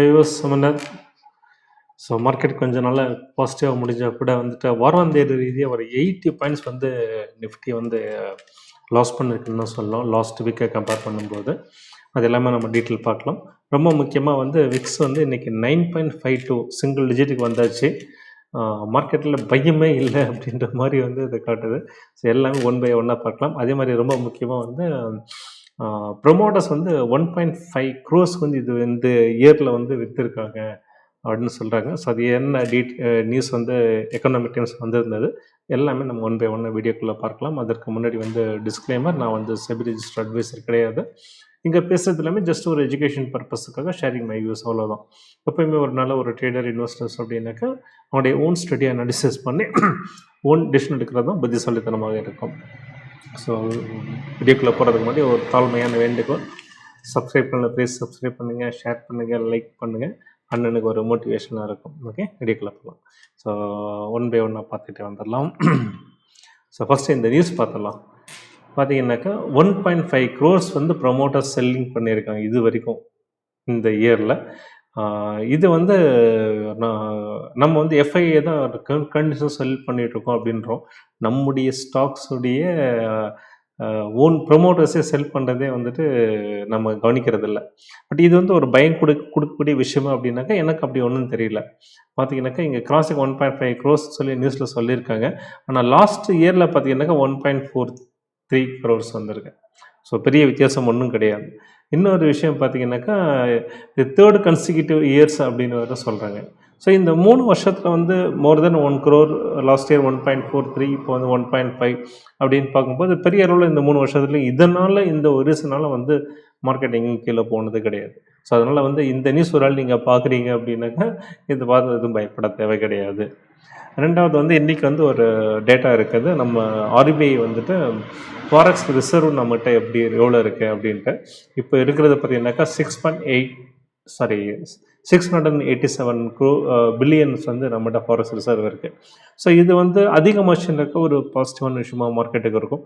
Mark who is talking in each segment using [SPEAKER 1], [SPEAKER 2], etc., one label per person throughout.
[SPEAKER 1] US முன்னர் so market கொஞ்சம் நல்லா பாசிட்டிவாக முடிஞ்ச கூட வந்துட்டு வாராந்தேதி ரீதியாக ஒரு எயிட்டி பாயிண்ட்ஸ் வந்து நிஃப்டி வந்து லாஸ் பண்ணிருக்குன்னு தான் சொல்லலாம் லாஸ்ட் வீக்கை கம்பேர் பண்ணும்போது. அது எல்லாமே நம்ம டீட்டெயில் பார்க்கலாம். ரொம்ப முக்கியமாக வந்து விக்ஸ் வந்து இன்றைக்கி nine point five two single டிஜிட்டுக்கு வந்தாச்சு. மார்க்கெட்டில் பையமே இல்லை அப்படின்ற மாதிரி வந்து இதை காட்டுது. ஸோ எல்லாமே ஒன் பை ஒன்னாக பார்க்கலாம். அதே மாதிரி ரொம்ப முக்கியமாக வந்து ப்ரொமோட்டர்ஸ் வந்து ஒன் பாயிண்ட் ஃபைவ் க்ரோஸ் வந்து இது இந்த இயரில் வந்து விற்றுருக்காங்க அப்படின்னு சொல்கிறாங்க ஸோ அது என்ன டீட் நியூஸ் வந்து எக்கனாமிக் டைம்ஸ் வந்திருந்தது. எல்லாமே நம்ம ஒன் பை ஒன் வீடியோக்குள்ளே பார்க்கலாம். அதற்கு முன்னாடி வந்து டிஸ்க்ளைமர் நான் வந்து செபி ரிஜிஸ்டர் அட்வைசர் கிடையாது. இங்கே பேசுறது எல்லாமே ஜஸ்ட் ஒரு எஜுகேஷன் பர்பஸுக்காக ஷேரிங் மை வியூஸ் அவ்வளோதான் எப்பயுமே ஒரு நல்ல ஒரு ட்ரேடர் இன்வெஸ்டர்ஸ் அப்படின்னாக்கா அவனுடைய ஓன் ஸ்டடி அனாலிசிஸ் பண்ணி ஓன் டிசிஷன் எடுக்கிறது தான் புத்திசாலித்தனமாக இருக்கும். ஸோ வீடியோக்குள்ளே போகிறதுக்கு முன்னாடி ஒரு தாழ்மையான வேண்டுகோள். சப்ஸ்கிரைப் பண்ணல ப்ளீஸ் சப்ஸ்கிரைப் பண்ணுங்கள் ஷேர் பண்ணுங்கள் லைக் பண்ணுங்கள் அண்ணனுக்கு ஒரு மோட்டிவேஷனாக இருக்கும். ஓகே வீடியோக்குள்ளே போகலாம் ஸோ ஒன் பை ஒன்னாக பார்த்துட்டு வந்துடலாம். ஸோ ஃபஸ்ட்டு இந்த நியூஸ் பார்த்துடலாம். பார்த்தீங்கன்னாக்கா ஒன் பாயிண்ட் ஃபைவ் க்ரோர்ஸ் வந்து ப்ரொமோட்டர் செல்லிங் பண்ணியிருக்காங்க இது வரைக்கும். இந்த இயரில் இது வந்து நான் நம்ம வந்து எஃப்ஐஏ தான் கண்டிஷன் செல் பண்ணிகிட்ருக்கோம் அப்படின்றோம். நம்முடைய ஸ்டாக்ஸுடைய ஓன் ப்ரொமோட்டர்ஸே செல் பண்ணுறதே வந்துட்டு நம்ம கவனிக்கிறதில்ல. பட் இது வந்து ஒரு பயம் கொடு கொடுக்கக்கூடிய விஷயமா அப்படின்னாக்கா எனக்கு அப்படி ஒன்றும் தெரியல. பார்த்தீங்கன்னாக்கா இங்கே கிராசிக் ஒன் பாயிண்ட் ஃபைவ் க்ரோஸ் சொல்லி நியூஸில் சொல்லியிருக்காங்க. ஆனால் லாஸ்ட் இயரில் பார்த்தீங்கன்னாக்கா one point four three crores வந்திருக்கு. ஸோ பெரிய வித்தியாசம் ஒன்றும் கிடையாது. இன்னொரு விஷயம் பார்த்தீங்கன்னாக்கா இது தேர்ட் கன்சிக்யூட்டிவ் இயர்ஸ் அப்படின்னு வேறு சொல்கிறாங்க ஸோ இந்த மூணு வருஷத்தில் வந்து more than one crore last year one point four three இப்போ வந்து ஒன் பாயிண்ட் ஃபைவ் அப்படின்னு பார்க்கும்போது பெரிய அளவில் இந்த மூணு வருஷத்துலையும் இதனால் இந்த ஒரு ரீசனால் வந்து மார்க்கெட் எங்கேயும் கீழே போனது கிடையாது. ஸோ அதனால் வந்து இந்த நியூஸ் ஒரு நீங்கள் பார்க்குறீங்க அப்படின்னாக்கா இது பார்த்து எதுவும் பயப்பட தேவை கிடையாது. ரெண்டாவது வந்து இன்றைக்கி வந்து ஒரு டேட்டா இருக்குது. நம்ம ஆர்பிஐ வந்துட்டு ஃபாரக்ஸ் ரிசர்வ் நம்மகிட்ட எப்படி எவ்வளோ இருக்குது அப்படின்ட்டு. இப்போ இருக்கிறது பார்த்தீங்கன்னாக்கா six point eight sorry six hundred and eighty seven crore billions வந்து நம்மகிட்ட ஃபாரக்ஸ் ரிசர்வ் இருக்குது ஸோ இது வந்து அதிகமாச்சுனாக்கா ஒரு பாசிட்டிவான விஷயமா மார்க்கெட்டுக்கு இருக்கும்.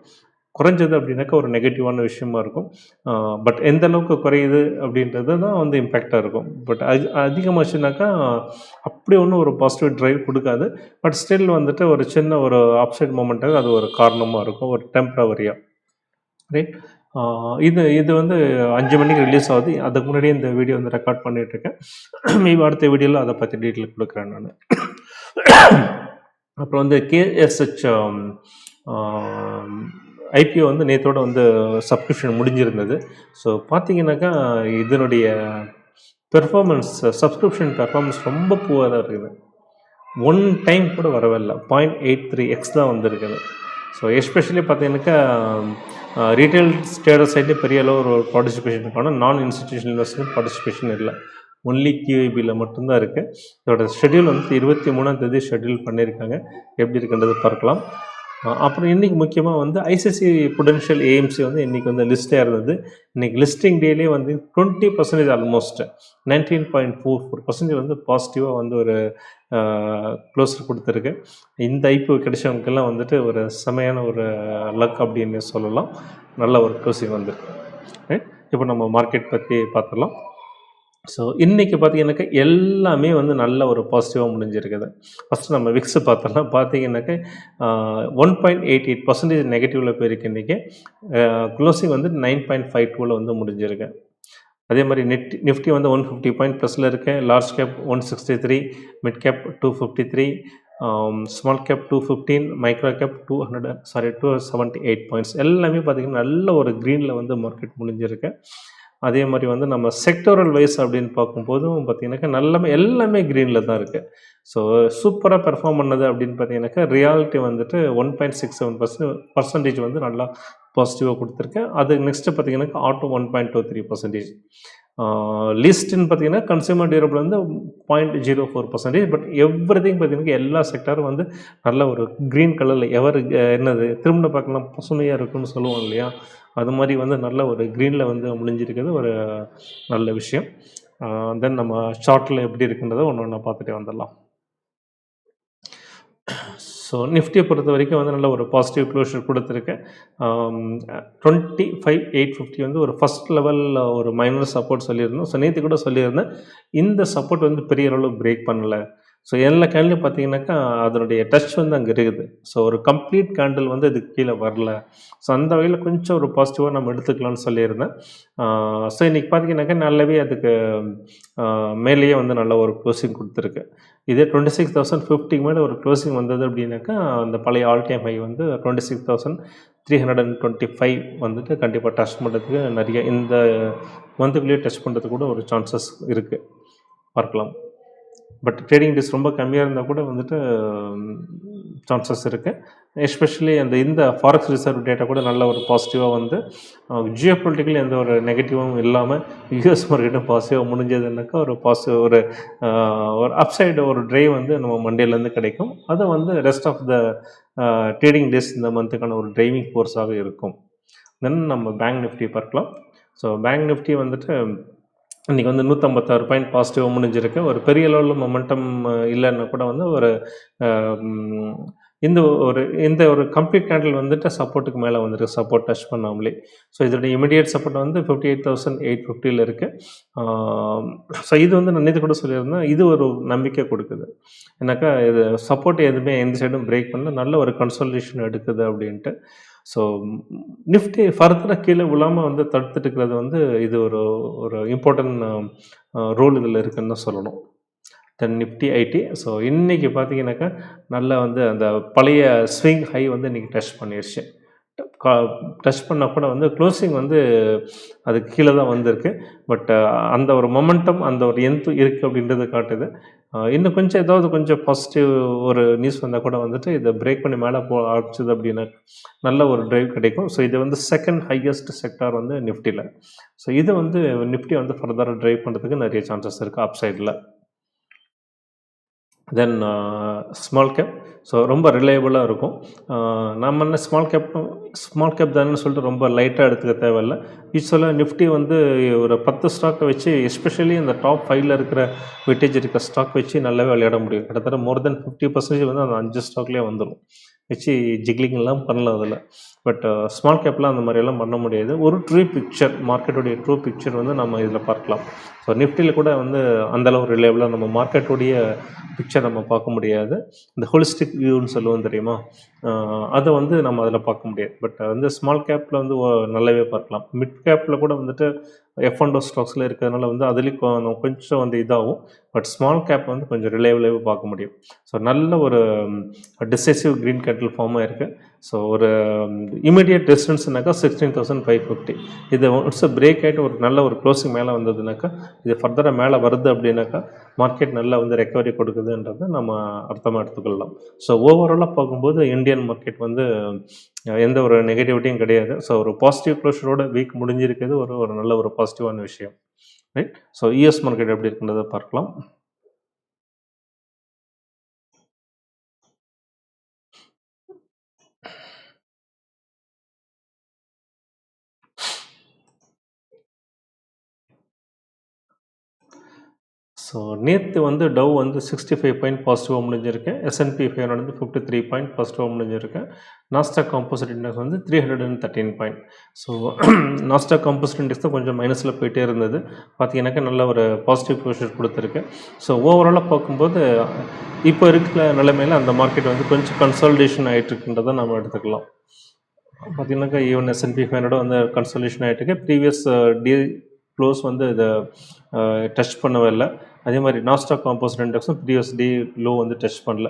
[SPEAKER 1] குறைஞ்சது அப்படின்னாக்கா ஒரு நெகட்டிவான விஷயமா இருக்கும். பட் எந்த அளவுக்கு குறையுது அப்படின்றது தான் வந்து இம்பேக்டாக இருக்கும். பட் அது அதிகமாச்சுனாக்கா அப்படி ஒன்றும் ஒரு பாசிட்டிவ் ட்ரைவ் கொடுக்காது. பட் ஸ்டில் வந்துட்டு ஒரு சின்ன ஒரு ஆப்சைட் மூமெண்ட்டாக அது ஒரு காரணமாக இருக்கும். ஒரு டெம்ப்ரவரியாக ரைட் இது இது வந்து அஞ்சு மணிக்கு ரிலீஸ் ஆகுது. அதுக்கு முன்னாடியே இந்த வீடியோ வந்து ரெக்கார்ட் பண்ணிகிட்ருக்கேன் மேபி அடுத்த வீடியோவில் அதை பற்றி டீட்டெயில் கொடுக்குறேன் நான். அப்புறம் வந்து கேஎஸ்ஹெச் ஐபிஓ வந்து நேற்றோட வந்து சப்ஸ்கிரிப்ஷன் முடிஞ்சிருந்தது. ஸோ பார்த்தீங்கன்னாக்கா இதனுடைய பெர்ஃபார்மன்ஸ் சப்ஸ்கிரிப்ஷன் பெர்ஃபார்மன்ஸ் ரொம்ப புவராக இருக்குது. ஒன் டைம் கூட வரவில்லை. பாயிண்ட் எயிட் த்ரீ எக்ஸ் தான் வந்திருக்குது. ஸோ எஸ்பெஷலி பார்த்தீங்கன்னாக்கா ரீட்டைல் ஸ்டேட்டஸ் சைட்லேயே பெரிய அளவு ஒரு பார்ட்டிசிபேஷன் இருக்கணும் நான் இன்ஸ்டிடியூஷனல் இன்வெஸ்ட்மெண்ட் பார்ட்டிசிபேஷன் இல்லை. ஒன்லி கியூஐபியில் மட்டும்தான் இருக்குது இதோட ஷெட்யூல் வந்து இருபத்தி மூணாம் தேதி ஷெட்யூல் பண்ணியிருக்காங்க. எப்படி இருக்குன்றது பார்க்கலாம். அப்புறம் இன்றைக்கி முக்கியமாக வந்து ஐசிசி புடென்ஷியல் ஏஎம்சி வந்து இன்றைக்கி வந்து லிஸ்ட்டாக இருந்தது. இன்றைக்கி லிஸ்டிங் டேலே வந்து twenty percentage almost nineteen point four four percentage வந்து பாசிட்டிவாக வந்து ஒரு க்ளோஸர் கொடுத்துருக்கு. இந்த ஐப்பு கிடைச்சவங்களுக்கெல்லாம் வந்துட்டு ஒரு செமையான ஒரு லக் அப்படின்னு சொல்லலாம். நல்ல ஒரு க்ளோசிங் வந்திருக்கு. இப்போ நம்ம மார்க்கெட் பற்றி பார்த்துடலாம். ஸோ இன்றைக்கி பார்த்தீங்கன்னாக்கா எல்லாமே வந்து நல்ல ஒரு பாசிட்டிவாக முடிஞ்சிருக்குது. ஃபஸ்ட்டு நம்ம விக்ஸ் பார்த்தோம்னா பார்த்தீங்கன்னாக்கா one point eight eight percentage நெகட்டிவில் போயிருக்கு இன்றைக்கி க்ளோசிங் வந்து நைன் பாயிண்ட் ஃபைவ் டூவில் வந்து முடிஞ்சிருக்கு. அதே மாதிரி நெட் நிஃப்டி வந்து ஒன் ஃபிஃப்டி பாயிண்ட் ப்ளஸில் இருக்கு. Large cap one sixty three mid cap two fifty three small cap two fifteen micro cap two hundred sorry two seventy eight points எல்லாமே பார்த்திங்கன்னா நல்ல ஒரு க்ரீனில் வந்து மார்க்கெட் முடிஞ்சிருக்கு. அதே மாதிரி வந்து நம்ம செக்டோரல் வைஸ் அப்படின்னு பார்க்கும்போதும் பார்த்தீங்கன்னாக்கா நல்லமே எல்லாமே க்ரீனில் தான் இருக்குது ஸோ சூப்பராக பெர்ஃபார்ம் பண்ணது அப்படின்னு பார்த்தீங்கன்னாக்கா ரியாலிட்டி வந்துட்டு one point six seven percent percentage வந்து நல்லா பாசிட்டிவாக கொடுத்துருக்கேன் அது நெக்ஸ்ட்டு பார்த்தீங்கன்னாக்கா auto one point two three percentage லிஸ்ட்டுன்னு பார்த்தீங்கன்னா கன்சியூமர் டியூரபிள் வந்து point zero four percentage but everything பார்த்தீங்கன்னா எல்லா செக்டரும் வந்து நல்ல ஒரு க்ரீன் கலரில் எவர் என்னது திரும்ப பார்க்கலாம் பசுமையாக இருக்குன்னு சொல்லுவோம் இல்லையா? அது மாதிரி வந்து நல்ல ஒரு க்ரீனில் வந்து முடிஞ்சிருக்கிறது ஒரு நல்ல விஷயம். தென் நம்ம ஷார்ட்டில் எப்படி இருக்குன்றதை ஒன்று ஒன்றா பார்த்துட்டே வந்துடலாம். ஸோ நிஃப்டியை பொறுத்த வரைக்கும் வந்து நல்ல ஒரு பாசிட்டிவ் க்ளோஷர் கொடுத்துருக்கு டுவெண்ட்டி ஃபைவ் எயிட் ஃபிஃப்டி வந்து ஒரு ஃபஸ்ட் லெவலில் ஒரு மைனர் சப்போர்ட் சொல்லியிருந்தோம். ஸோ நேற்று கூட சொல்லியிருந்தேன். இந்த சப்போர்ட் வந்து பெரிய அளவு பிரேக் பண்ணலை. ஸோ எல்லா கேண்டிலும் பார்த்தீங்கன்னாக்கா அதனுடைய டச் வந்து அங்கே இருக்குது. ஸோ ஒரு கம்ப்ளீட் கேண்டில் வந்து இதுக்கு கீழே வரல. ஸோ அந்த வகையில் கொஞ்சம் ஒரு பாசிட்டிவாக நம்ம எடுத்துக்கலாம்னு சொல்லியிருந்தேன். ஸோ இன்றைக்கி பார்த்தீங்கன்னாக்கா நல்லாவே அதுக்கு மேலேயே வந்து நல்ல ஒரு க்ளோசிங் கொடுத்துருக்கு. இதே டுவெண்ட்டி சிக்ஸ் தௌசண்ட் ஃபிஃப்டிக்கு மேலே ஒரு க்ளோசிங் வந்தது அப்படின்னாக்கா அந்த பழைய ஆல் டைம் ஹை வந்து twenty six thousand three hundred and twenty five வந்துட்டு கண்டிப்பாக டச் பண்ணுறதுக்கு நிறைய இந்த மந்த்துக்குள்ளேயே டச் பண்ணுறதுக்கு கூட ஒரு சான்சஸ் இருக்குது பார்க்கலாம். பட் ட்ரேடிங் டேஸ் ரொம்ப கம்மியாக இருந்தால் கூட வந்துட்டு சான்சஸ் இருக்குது எஸ்பெஷலி அந்த இந்த ஃபாரெக்ஸ் ரிசர்வ் டேட்டா கூட நல்ல ஒரு பாசிட்டிவாக வந்து ஜியோ பொலிட்டிக்கல் எந்த ஒரு நெகட்டிவும் இல்லாமல் யூஎஸ் மார்க்கெட்டும் பாசிட்டிவாக முடிஞ்சதுனாக்கா ஒரு பாசிட்டிவ் ஒரு ஒரு அப்சைடு ஒரு ட்ரைவ் வந்து நம்ம மண்டேலேருந்து கிடைக்கும். அது வந்து rest of the trading days இந்த மந்த்துக்கான ஒரு டிரைவிங் ஃபோர்ஸாக இருக்கும். தென் நம்ம பேங்க் நிஃப்டி பார்க்கலாம். ஸோ பேங்க் நிஃப்டி வந்துட்டு இன்றைக்கி வந்து நூற்றம்பத்தாறு பாயிண்ட் பாசிட்டிவாக முடிஞ்சிருக்கு. ஒரு பெரிய லெவலில் மொமெண்டம் இல்லைன்னா கூட வந்து ஒரு இந்த ஒரு இந்த ஒரு கம்ப்ளீட் கேண்டில் வந்துட்டு சப்போர்ட்டுக்கு மேலே வந்துருக்கு. சப்போர்ட் டச் பண்ணாமலே. ஸோ இதோட இமிடியேட் சப்போர்ட் வந்து ஃபிஃப்டி எயிட் தௌசண்ட் எயிட் ஃபிஃப்டியில் இருக்குது ஸோ இது வந்து நான் இது கூட சொல்லியிருந்தேன். இது ஒரு நம்பிக்கை கொடுக்குது. ஏன்னாக்கா இது சப்போர்ட் எதுவுமே எந்த சைடும் பிரேக் பண்ணல. நல்ல ஒரு கன்சல்டேஷன் எடுக்குது அப்படின்ட்டு. ஸோ நிஃப்டி ஃபர்தராக கீழே விழாமல் வந்து தடுத்துட்டு இருக்கிறது வந்து இது ஒரு ஒரு இம்பார்ட்டன்ட் ரோல் இதில் இருக்குன்னு தான் சொல்லணும். தென் நிஃப்டி ஐடி ஸோ இன்றைக்கி பார்த்தீங்கன்னாக்கா நல்லா வந்து அந்த பழைய ஸ்விங் ஹை வந்து இன்றைக்கி டச் பண்ணிடுச்சு டச் பண்ணால் கூட வந்து க்ளோசிங் வந்து அது கீழே தான் வந்திருக்கு. பட் அந்த ஒரு மொமெண்டம் அந்த ஒரு எந்த இருக்குது அப்படின்றது காட்டுது. இன்னும் கொஞ்சம் ஏதாவது கொஞ்சம் பாசிட்டிவ் ஒரு நியூஸ் வந்தால் கூட வந்துட்டு இதை பிரேக் பண்ணி மேலே போ ஆரம்பிச்சது அப்படின்னா நல்ல ஒரு டிரைவ் கிடைக்கும். ஸோ இது வந்து செகண்ட் ஹையஸ்ட் செக்டார் வந்து நிஃப்டியில். ஸோ இது வந்து நிஃப்டி வந்து ஃபர்தராக டிரைவ் பண்ணுறதுக்கு நிறைய சான்சஸ் இருக்குது அப் சைடில் தென் ஸ்மால் கேப் ஸோ ரொம்ப ரிலையபிளாக இருக்கும். Uh, நம்ம என்ன ஸ்மால் கேப் ஸ்மால் கேப் தானேன்னு சொல்லிட்டு ரொம்ப லைட்டாக எடுத்துக்க தேவையில்ல. யூஸ்வலாக நிஃப்டி வந்து ஒரு பத்து ஸ்டாக்கை வச்சு எஸ்பெஷலி இந்த டாப் ஃபைவ்ல இருக்கிற விட்டேஜ் இருக்க ஸ்டாக் வச்சு நல்லாவே விளையாட முடியும். கிட்டத்தட்ட மோர் தென் ஃபிஃப்டி பர்சன்டேஜ் வந்து அந்த அஞ்சு ஸ்டாக்லேயே வந்துடும் வச்சு ஜிக்லிங்லாம் பண்ணலாம் அதில். பட் ஸ்மால் கேப்லாம் அந்த மாதிரியெல்லாம் பண்ண முடியாது. ஒரு ட்ரூ பிக்சர் மார்க்கெட்டுடைய ட்ரூ பிக்சர் வந்து நம்ம இதில் பார்க்கலாம். ஸோ நிஃப்டியில் கூட வந்து அந்தளவு ரிலேபிளாக நம்ம மார்க்கெட்டுடைய பிக்சர் நம்ம பார்க்க முடியாது. இந்த ஹோலிஸ்டிக் வியூன்னு சொல்லுவோம் தெரியுமா? அதை வந்து நம்ம அதில் பார்க்க முடியாது. பட் வந்து ஸ்மால் கேப்பில் வந்து நல்லாவே பார்க்கலாம். மிட் கேப்பில் கூட வந்துட்டு எஃப் அண்ட் ஸ்டாக்ஸில் இருக்கிறதுனால வந்து அதுலேயும் கொஞ்சம் வந்து இதாகும். பட் ஸ்மால் கேப் வந்து கொஞ்சம் ரிலேபிளாகவே பார்க்க முடியும். ஸோ நல்ல ஒரு டிசைசிவ் க்ரீன் கேட்டில் ஃபார்மாக இருக்குது ஸோ ஒரு இமீடியட் டிஸ்டன்ஸ்னாக்கா சிக்ஸ்டீன் தௌசண்ட் ஃபைவ் ஃபிஃப்டி இது ஒன்ஸ் பிரேக் ஆகிட்டு ஒரு நல்ல ஒரு க்ளோசிங் மேலே வந்ததுனாக்கா இது ஃபர்தராக மேலே வருது அப்படின்னாக்கா மார்க்கெட் நல்லா வந்து ரெக்கவரி கொடுக்குதுன்றதை நம்ம அர்த்தமாக எடுத்துக்கொள்ளலாம். ஸோ ஓவராலாக பார்க்கும்போது இந்தியன் மார்க்கெட் வந்து எந்த ஒரு நெகட்டிவிட்டியும் கிடையாது. ஸோ ஒரு பாசிட்டிவ் க்ளோஷரோட வீக் முடிஞ்சிருக்கிறது ஒரு ஒரு நல்ல ஒரு பாசிட்டிவான விஷயம். ரைட் ஸோ யூஎஸ் மார்க்கெட் எப்படி இருக்குன்றதை பார்க்கலாம். ஸோ நேற்று வந்து டவ் வந்து சிக்ஸ்டி ஃபைவ் பாயிண்ட் பாசிட்டிவாக முடிஞ்சிருக்கேன் S and P five hundred வந்து ஃபிஃப்டி த்ரீ பாயிண்ட் பாசிட்டிவாக முடிஞ்சிருக்கேன் நாஸ்டாக் காம்போசிட் இண்டெக்ஸ் வந்து three hundred and thirteen point so Nasdaq composite index தான் கொஞ்சம் மைனஸில் போயிட்டே இருந்தது. பார்த்தீங்கன்னாக்கா நல்ல ஒரு பாசிட்டிவ் க்ளோஷர் கொடுத்துருக்கு. ஸோ ஓவராலாக பார்க்கும்போது இப்போ இருக்கிற நிலைமையில் அந்த மார்க்கெட் வந்து கொஞ்சம் கன்சால்டேஷன் ஆகிட்டுருக்குன்றதை நம்ம எடுத்துக்கலாம். பார்த்தீங்கன்னாக்கா even S and P five hundred வந்து கன்சல்டேஷன் ஆகிட்டு இருக்கு ப்ரீவியஸ் டி க்ளோஸ் வந்து இதை டச் uh, பண்ணவே இல்லை. அதே மாதிரி நாஸ்டாக் காம்போஸ் இண்டெக்ஸும் ப்ரீவியஸ் டே லோ வந்து டச் பண்ணல.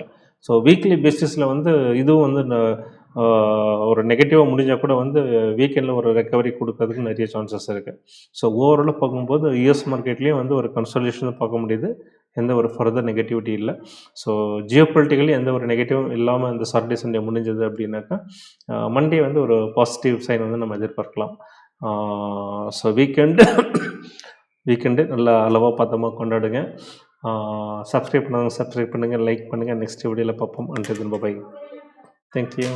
[SPEAKER 1] ஸோ வீக்லி பேசிஸில் வந்து இதுவும் வந்து ந- ஒரு நெகட்டிவாக முடிஞ்சால் கூட வந்து வீக்கெண்டில் ஒரு ரெக்கவரி கொடுக்கறதுக்கு நிறைய சான்சஸ் இருக்குது ஸோ ஓவராலாக பார்க்கும்போது யூஎஸ் மார்க்கெட்லேயும் வந்து ஒரு கன்சல்டேஷன் பார்க்க முடியுது. எந்த ஒரு ஃபர்தர் நெகட்டிவிட்டி இல்லை. ஸோ ஜியோ பொலிட்டிக்கலி எந்த ஒரு நெகட்டிவும் இல்லாமல் இந்த சாட்டர்டே சண்டே முடிஞ்சது அப்படின்னாக்கா மண்டே வந்து ஒரு பாசிட்டிவ் சைன் வந்து நம்ம எதிர்பார்க்கலாம். ஸோ வீக்கெண்டு வீக்கெண்டு நல்லா அளவாக பத்தமாக கொண்டாடுங்க. சப்ஸ்கிரைப் பண்ணாங்க சப்ஸ்கிரைப் பண்ணுங்கள் லைக் பண்ணுங்கள் நெக்ஸ்ட் வீடியோவில் பார்ப்போம் அன்றைய திரும்ப பை தேங்க்யூ